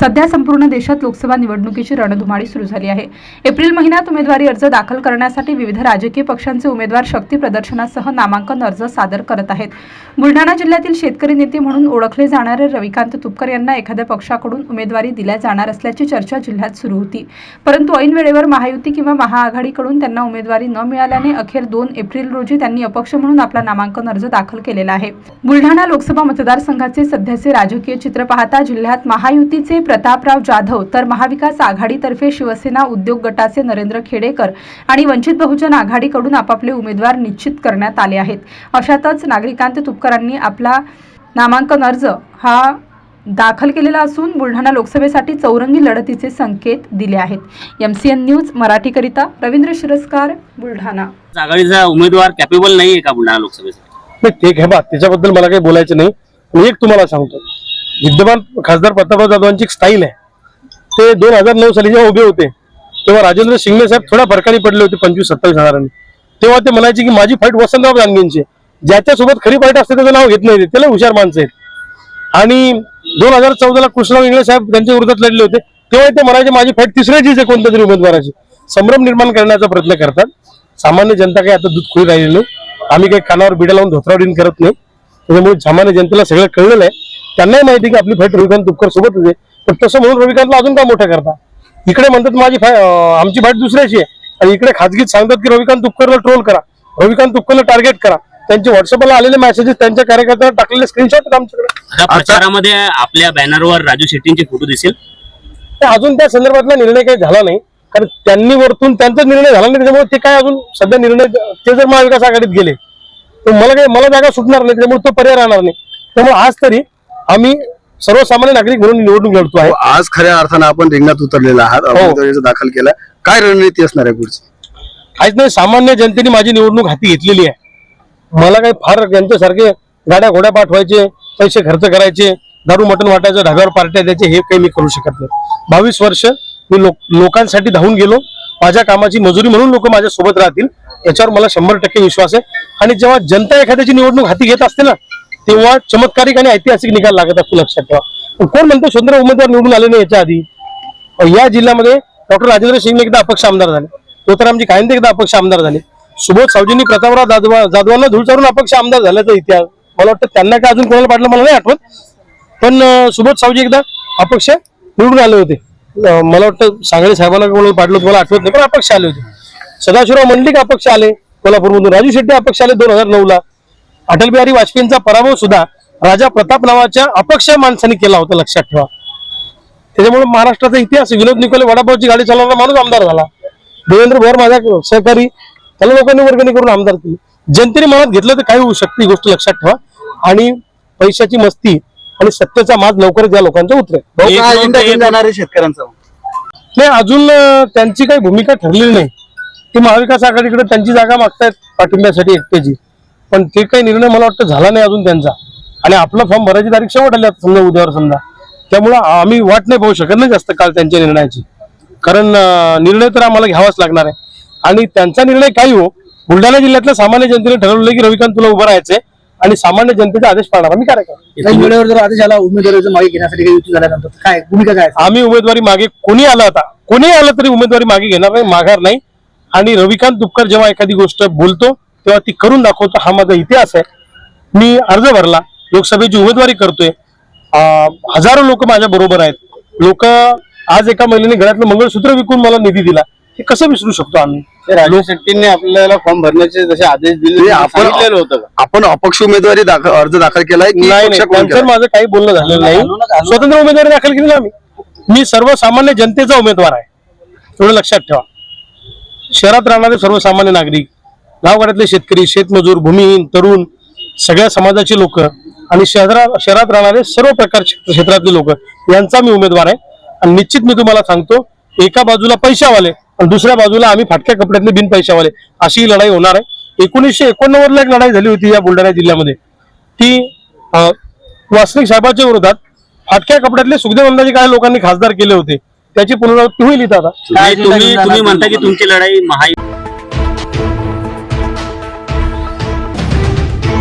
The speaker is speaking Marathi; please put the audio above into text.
सध्या संपूर्ण देशात लोकसभा निवडणुकीची रणधुमाळी सुरू झाली आहे. एप्रिल महिन्यात उमेदवारी अर्ज दाखल करण्यासाठी विविध राजकीय पक्षांचे उमेदवार शक्ती प्रदर्शनासह नामांकन अर्ज सादर करत आहेत. बुलढाणा जिल्ह्यातील शेतकरी नेते म्हणून ओळखले जाणारे रविकांत तुपकर यांना एखाद्या पक्षाकडून उमेदवारी दिल्या जाणार असल्याची चर्चा जिल्ह्यात सुरू होती. परंतु ऐन वेळेवर महायुती किंवा महाआघाडीकडून त्यांना उमेदवारी न मिळाल्याने अखेर दोन एप्रिल रोजी त्यांनी अपक्ष म्हणून आपला नामांकन अर्ज दाखल केलेला आहे. बुलढाणा लोकसभा मतदारसंघाचे सध्याचे राजकीय चित्र पाहता जिल्ह्यात महायुतीचे प्रतापराव जाधव तर महाविकास आघाडीतर्फे शिवसेना उद्योग गटाचे नरेंद्र खेडेकर आणि वंचित बहुजन आघाडीकडून आपापले उमेदवार निश्चित करण्यात आले आहेत. अशातच नागरिकांत तुपकरांनी आपला नामांकन अर्ज हा दाखल केलेला असून बुलढाणा लोकसभेसाठी चौरंगी लढतीचे संकेत दिले आहेत. एम सी एन न्यूज मराठीकरिता रवींद्र शिरस्कार बुलढाणा. आघाडीचा उमेदवार कॅपेबल नाही आहे का बुलढाणा लोकसभेसाठी? नाही ते घ्या बा त्याच्याबद्दल मला काही बोलायचं नाही. मी एक तुम्हाला सांगतो. विद्यमान खासदार प्रतापराव जाधवांची स्टाईल आहे. ते दोन हजार नऊ साली जेव्हा उभे होते तेव्हा राजेंद्र शिंगणे साहेब थोड्या फरकाने पडले होते पंचवीस सत्तावीस हजारांनी. तेव्हा ते म्हणायचे की माझी फाईट वसंतराव गांधींची ज्याच्यासोबत खरी फाईट असते त्याचं नाव घेत नाही ते. त्याला हुशार माणसं आहेत. आणि दोन हजार चौदाला कृष्णराव इंगळे साहेब त्यांच्या विरोधात लढले होते. तेव्हा ते म्हणायचे माझी फाईट तिसऱ्याचीच आहे कोणत्या तरी उमेदवाराची. संभ्रम निर्माण करण्याचा प्रयत्न करतात. सामान्य जनता काही आता दूध खुली राहिली नाही. आम्ही काही कानावर बिडा लावून धोत्रावडीन करत नाही. त्याच्यामुळे सामान्य जनतेला सगळं कळलेलं आहे. त्यांनाही माहिती की आपली फाईट रविकांत तुपकर सोबत होते पण तसं म्हणून रविकांतला अजून का मोठं करता. इकडे म्हणतात माझी आमची फाईट दुसऱ्याची आहे. आणि इकडे खाजगीत सांगतात की रविकांत तुपकरला ट्रोल करा. रविकांत तुपकरला टार्गेट करा. त्यांचे व्हॉट्सअपला आलेले मेसेजेस त्यांच्या कार्यकर्त्यांना टाकलेले स्क्रीनशॉट आमच्याकडे. प्रचारामध्ये आपल्या बॅनरवर राजू शेट्टींचे फोटो दिसेल. तर अजून त्या संदर्भातला निर्णय काही झाला नाही. कारण त्यांनी वरतून त्यांचा निर्णय झाला नाही त्याच्यामुळे ते काय अजून सध्या निर्णय ते जर महाविकास आघाडीत गेले तर मला काही मला जागा सुटणार नाही त्याच्यामुळे तो पर्याय राहणार नाही. त्यामुळे आज तरी आम्ही सर्वसामान्य नागरिक म्हणून निवडणूक लढतो आहे. आज खऱ्या अर्थानं आपण रिंगणात उतरलेला आहात. उमेदवारीचा दाखल केला. काय रणनीती असणार आहे पुढची? काहीच नाही सामान्य जनतेने माझी निवडणूक हाती घेतलेली आहे. मला काही फार यांच्यासारखे गाड्या घोड्या पाठवायचे पैसे खर्च करायचे दारू मटण वाटायचं ढगावर पार्ट्या द्यायचे हे काही मी करू शकत नाही. बावीस वर्ष मी लोक लोकांसाठी धावून गेलो. माझ्या कामाची मजुरी म्हणून लोक माझ्या सोबत राहतील. याच्यावर मला शंभर टक्के विश्वास आहे. आणि जेव्हा जनता एखाद्याची निवडणूक हाती घेत असते ना तेव्हा चमत्कारिक आणि ऐतिहासिक निकाल लागत असतो लक्षात ठेवा. पण कोण म्हणतो स्वतंत्र उमेदवार निवडून आले नाही याच्या आधी? या जिल्ह्यामध्ये डॉक्टर राजेंद्र सिंग एकदा अपक्ष आमदार झाले. तुकारामजी कायंदे एकदा अपक्ष आमदार झाले. सुबोध सावजींनी प्रतापराव जाधवा जाधवांना धुळचारून अपक्ष आमदार झाल्याचा इतिहास. मला वाटतं त्यांना काय अजून कोणाला पाडलं मला नाही आठवत. पण सुबोध सावजी एकदा अपक्ष निवडून आले होते. मला वाटतं सांगळे साहेबांना कोणाला पाडलं तुम्हाला आठवत नाही पण अपक्ष आले होते. सदाशिवराव मंडलिक अपक्ष आले. कोल्हापूरमधून राजू शेट्टी अपक्ष आले दोन हजार नऊ ला अटल बिहारी वाजपेयींचा पराभव सुद्धा राजा प्रताप नावाच्या अपक्ष माणसाने केला होता लक्षात ठेवा. त्याच्यामुळे महाराष्ट्राचा इतिहास विनोद निकोले वडापावची गाडी चालवणारा माणूस आमदार झाला. देवेंद्र भोर माझा सहकारी त्याला लोकांनी वर्गणी करून आमदार केली. जनतेने मनात घेतलं तर काही होऊ शकते ही गोष्ट लक्षात ठेवा. आणि पैशाची मस्ती आणि सत्तेचा माज लवकरच या लोकांचा उतरेल. काय शेतकऱ्यांचा? नाही अजून त्यांची काही भूमिका ठरलेली नाही. ती महाविकास आघाडीकडे त्यांची जागा मागतायत पाठिंब्यासाठी एकट्याची पण ते काही निर्णय मला वाटतं झाला नाही अजून त्यांचा. आणि आपला फॉर्म भरायची तारीख शेवट आली समजा उद्यावर समजा. त्यामुळं आम्ही वाट नाही पाहू शकत नाही जास्त काल त्यांच्या निर्णयाची. कारण निर्णय तर आम्हाला घ्यावाच लागणार आहे. आणि त्यांचा निर्णय काही हो बुलढाणा जिल्ह्यातल्या सामान्य जनतेने ठरवलं की रविकांत तुला उभं राहायचंय आणि सामान्य जनतेचा आदेश पाळणार. आम्ही काय काही वेळेवर जर आदेश आला उमेदवारीचं मागे घेण्यासाठी काही युती झाल्यानंतर तर काय भूमिका काय असेल? आम्ही उमेदवारी मागे कोणी आला होता कोणी आलं तरी उमेदवारी मागे घेणार नाही माघार नाही. आणि रविकांत तुपकर जेव्हा एखादी गोष्ट बोलतो तेव्हा ती करून दाखवतो. हा माझा इतिहास आहे. मी अर्ज भरला. लोकसभेची उमेदवारी करतोय. हजारो लोक माझ्या बरोबर आहेत. लोक आज एका महिलेने घरातलं मंगळसूत्र विकून मला निधी दिला. हे कसं विसरू शकतो आम्ही? राजू शेट्टींनी आपल्याला फॉर्म भरण्याचे जसे आदेश दिले आपण होतं आपण अपक्ष उमेदवारी दाखल अर्ज दाखल केलाय नाही त्यांचं? माझं काही बोलणं झालेलं नाही. स्वतंत्र उमेदवारी दाखल केली ना आम्ही. मी सर्वसामान्य जनतेचा उमेदवार आहे. एवढं लक्षात ठेवा. शहरात राहणारे सर्वसामान्य नागरिक गावगाड्यातले शेतकरी शेतमजूर भूमिहीन तरुण सगळ्या समाजाचे लोक आणि शहरात शहरात राहणारे सर्व प्रकारचे क्षेत्रातले लोक यांचा मी उमेदवार आहे. आणि निश्चित मी तुम्हाला सांगतो एका बाजूला पैशावाले आणि दुसऱ्या बाजूला आम्ही फाटक्या कपड्यातले बिन पैशावाले अशी ही लढाई होणार आहे. एकोणीसशे एकोणनव्वदला एक लढाई झाली होती या बुलढाणा जिल्ह्यामध्ये. ती वासनिक साहेबांच्या विरोधात फाटक्या कपड्यातले सुखदेव अंदाजे काही लोकांनी खासदार केले होते. त्याची पुनरावृत्ती होईल इथं आता. तुम्ही म्हणता की तुमची लढाई महाई